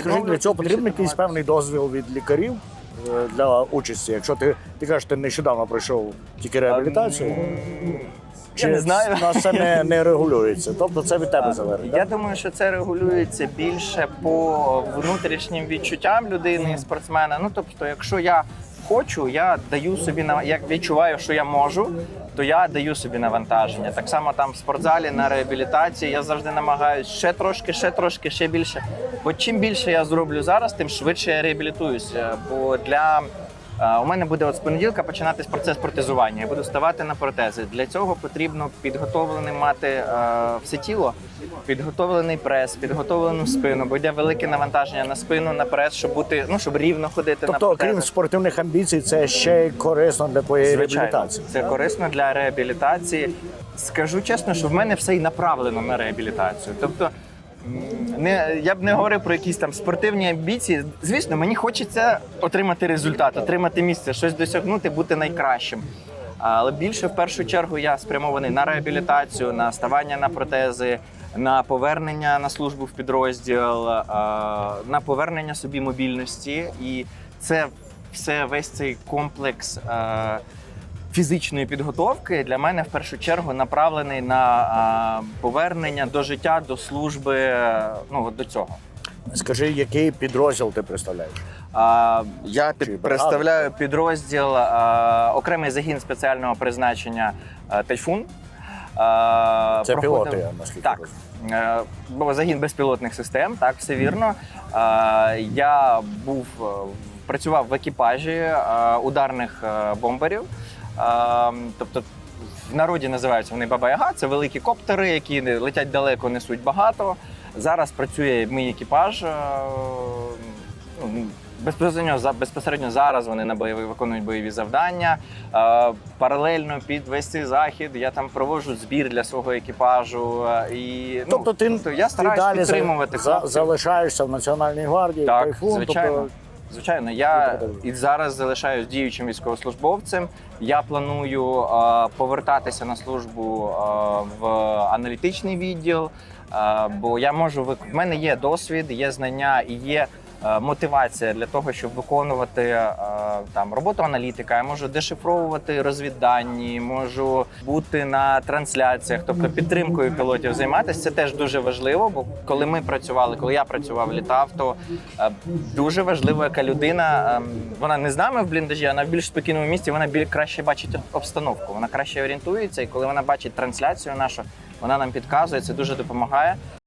Скажи, для цього потрібен якийсь певний дозвіл від лікарів е, для участі. Якщо ти, ти кажеш, ти нещодавно пройшов тільки реабілітацію, чи не знаю. нас це не, не регулюється? Тобто це від тебе залежить. Я думаю, що це регулюється більше по внутрішнім відчуттям людини, спортсмена. Ну тобто, якщо я хочу, я даю собі на як відчуваю, що я можу, то я даю собі навантаження. Так само там в спортзалі на реабілітації я завжди намагаюся ще трошки, ще трошки, ще більше. Бо чим більше я зроблю зараз, тим швидше я реабілітуюся. Бо для У мене буде от з понеділка починатись процес протезування. Я буду ставати на протези. Для цього потрібно підготовлене мати е, все тіло, підготовлений прес, підготовлену спину, бо йде велике навантаження на спину, на прес, щоб бути, ну щоб рівно ходити на Тобто, окрім спортивних амбіцій, це ще й корисно для твоєї Звичайно, реабілітації. це корисно для реабілітації. Скажу чесно, що в мене все і направлено на реабілітацію. Тобто, не, я б не говорив про якісь там спортивні амбіції. Звісно, мені хочеться отримати результат, отримати місце, щось досягнути, бути найкращим. Але більше в першу чергу я спрямований на реабілітацію, на ставання на протези, на повернення на службу в підрозділ, на повернення собі мобільності. І це все весь цей комплекс. Фізичної підготовки для мене в першу чергу направлений на повернення до життя, до служби. Ну от до цього. Скажи, який підрозділ ти представляєш? А, я під, представляю підрозділ а, окремий загін спеціального призначення а, Тайфун. А, Це проходив- пілоти, наскільки Так. розумію. Е, Бо загін безпілотних систем, так, все вірно. Я був е, працював в екіпажі ударних е, бомберів. Тобто в народі називаються вони Баба-Яга, це великі коптери, які летять далеко, несуть багато. Зараз працює мій екіпаж. е, ну, Безпосередньо за безпосередньо зараз вони на бойові виконують бойові завдання. Е, паралельно під весь цей захід я там проводжу збір для свого екіпажу. е, І ну, Тобто ти, я ти стараюсь далі за- підтримувати за, хлопців. залишаєшся в Національній гвардії, Так, тайфун, звичайно. тобто Звичайно, я і зараз залишаюсь діючим військовослужбовцем. Я планую е, повертатися на службу е, в аналітичний відділ, е, бо я можу вик- в мене є досвід, є знання і є. е, Мотивація для того, щоб виконувати е, там роботу аналітика, я можу дешифровувати розвіддані, можу бути на трансляціях, тобто підтримкою пілотів займатися. Це теж дуже важливо. Бо коли ми працювали, коли я працював, літав, то е, дуже важливо, яка людина. ем, Вона не з нами в бліндажі, вона в більш спокійному місці. Вона біль краще бачить обстановку. Вона краще орієнтується, і коли вона бачить трансляцію нашу, вона нам підказує. Це дуже допомагає.